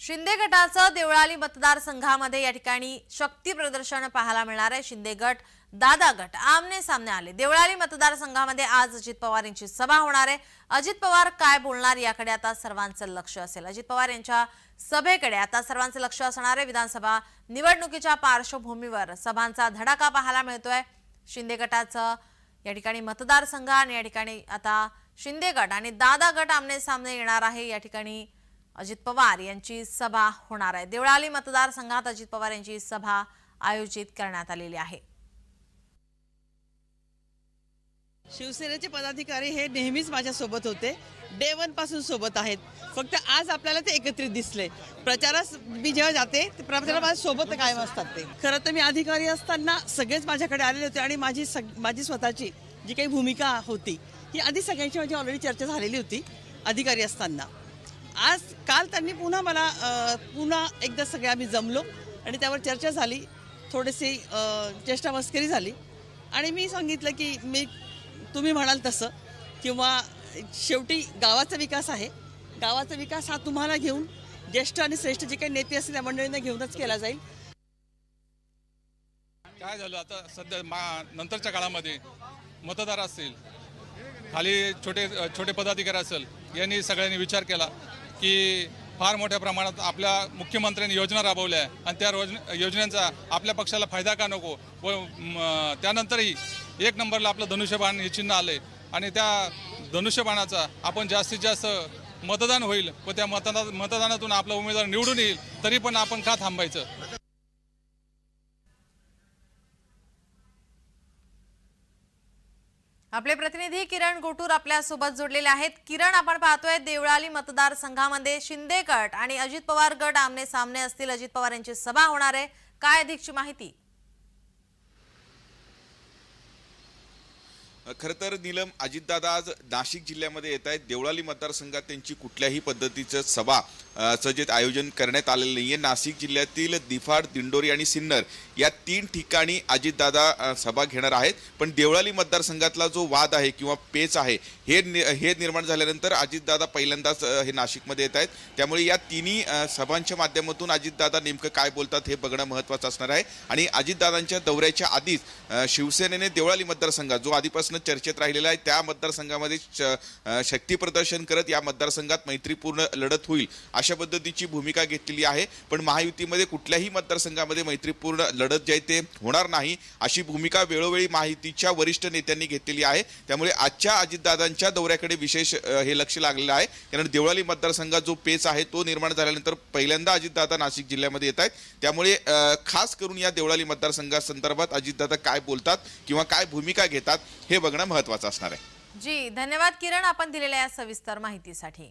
शिंदे गटाचं देवळाली मतदारसंघामध्ये या ठिकाणी शक्ती प्रदर्शन पाहायला मिळणार आहे. शिंदे गट दादा गट आमने सामने आले. देवळाली मतदारसंघामध्ये आज अजित पवार यांची सभा होणार आहे. अजित पवार काय बोलणार याकडे आता सर्वांचं लक्ष असेल. अजित पवार यांच्या सभेकडे आता सर्वांचं लक्ष असणार आहे. विधानसभा निवडणुकीच्या पार्श्वभूमीवर सभांचा धडाका पाहायला मिळतोय. शिंदे गटाचं या ठिकाणी मतदारसंघ आणि या ठिकाणी आता शिंदे गट आणि दादा गट आमने सामने येणार आहे. या ठिकाणी अजित पवार यांची सभा होणार आहे. देवळाली मतदारसंघात अजित पवार यांची सभा आयोजित करण्यात आलेली आहे. शिवसेनेचे पदाधिकारी हे नेहमीच माझ्या सोबत होते. डे वनपासून सोबत आहेत. फक्त आज आपल्याला ते एकत्रित दिसले. प्रचारास मी जेव्हा जाते ते माझ्या सोबत कायम असतात ते. खरं तर मी अधिकारी असताना सगळेच माझ्याकडे आलेले होते आणि माझी सग माझी स्वतःची जी काही भूमिका होती ही आधी सगळ्यांची माझी ऑलरेडी चर्चा झालेली होती अधिकारी असताना. आज काल त्यांनी पुन्हा मला पुन्हा एकदा सगळे आम्ही जमलो आणि त्यावर चर्चा झाली. थोडीशी चेष्टा मस्करी झाली. आणि मी सांगितलं की मी तुम्ही म्हणाल तसं किंवा शेवटी गावाचा विकास आहे. गावाचा विकास हा तुम्हाला घेऊन ज्येष्ठ आणि श्रेष्ठ जे काही नेते असतील त्या मंडळींना घेऊनच केला जाईल. काय झालं आता? सध्या मा नंतरच्या काळामध्ये मतदार असतील खाली छोटे छोटे पदाधिकारी असेल यांनी सगळ्यांनी विचार केला. की फार मोठ्या प्रमाणात आपल्या मुख्यमंत्र्यांनी योजना राबवल्या आहे. आणि त्या रोज- योजनांचा आपल्या पक्षाला फायदा का नको? व त्यानंतरही एक नंबरला आपलं धनुष्यबाण हे चिन्ह आहे आणि त्या धनुष्यबाणाचा आपण जास्तीत जास्त मतदान होईल व त्या मतदान मतदानातून आपला उमेदवार निवडून येईल तरी पण आपण का थांबायचं? आपले प्रतिनिधी किरण गोटूर आपल्यासोबत जोडलेले आहेत. किरण आपण पाहतोय देवळाली मतदारसंघामध्ये शिंदे गट आणि अजित पवार गट आमने सामने असतील. अजित पवार यांची सभा होणार आहे. काय अधिकची माहिती? खरं तर नीलम अजितदादा आज नाशिक जिल्ह्यामध्ये येत आहेत. देवळाली मतदारसंघात त्यांची कुठल्याही पद्धतीचं सभा सजेत जे आयोजन करण्यात आलेलं नाही आहे नाशिक जिल्ह्यातील दिफाड दिंडोरी आणि सिन्नर या तीन ठिकाणी अजितदादा सभा घेणार आहेत. पण देवळाली मतदारसंघातला जो वाद आहे किंवा पेच आहे हे नि- हे निर्माण झाल्यानंतर अजितदादा पहिल्यांदाच हे नाशिकमध्ये येत आहेत. त्यामुळे या तिन्ही सभांच्या माध्यमातून अजितदादा नेमकं काय बोलतात हे बघणं महत्त्वाचं असणार आहे. आणि अजितदादांच्या दौऱ्याच्या आधीच शिवसेनेने देवळाली मतदारसंघात जो आधीपासून चर्चेत राहिलेला आहे. त्या मतदारसंघामध्ये श- शक्ती प्रदर्शन करत या मतदारसंघात मैत्रीपूर्ण लढत होईल अशा पद्धतीची भूमिका घेतलेली आहे. पण महायुतीमध्ये कुठल्याही मतदारसंघामध्ये मैत्रीपूर्ण लढत जे आहे ते होणार नाही अशी भूमिका वेळोवेळी महायुतीच्या वरिष्ठ नेत्यांनी घेतलेली आहे. त्यामुळे आजच्या अजितदादांच्या दौऱ्याकडे विशेष हे लक्ष लागलेलं आहे. कारण देवळाली मतदारसंघात जो पेच आहे तो निर्माण झाल्यानंतर पहिल्यांदा अजितदादा नाशिक जिल्ह्यामध्ये येत आहेत. त्यामुळे खास करून या देवळाली मतदारसंघासंदर्भात अजितदादा काय बोलतात किंवा काय भूमिका घेतात हे बघणं महत्वाचं असणार आहे. जी धन्यवाद किरण आपण दिलेल्या या सविस्तर माहितीसाठी.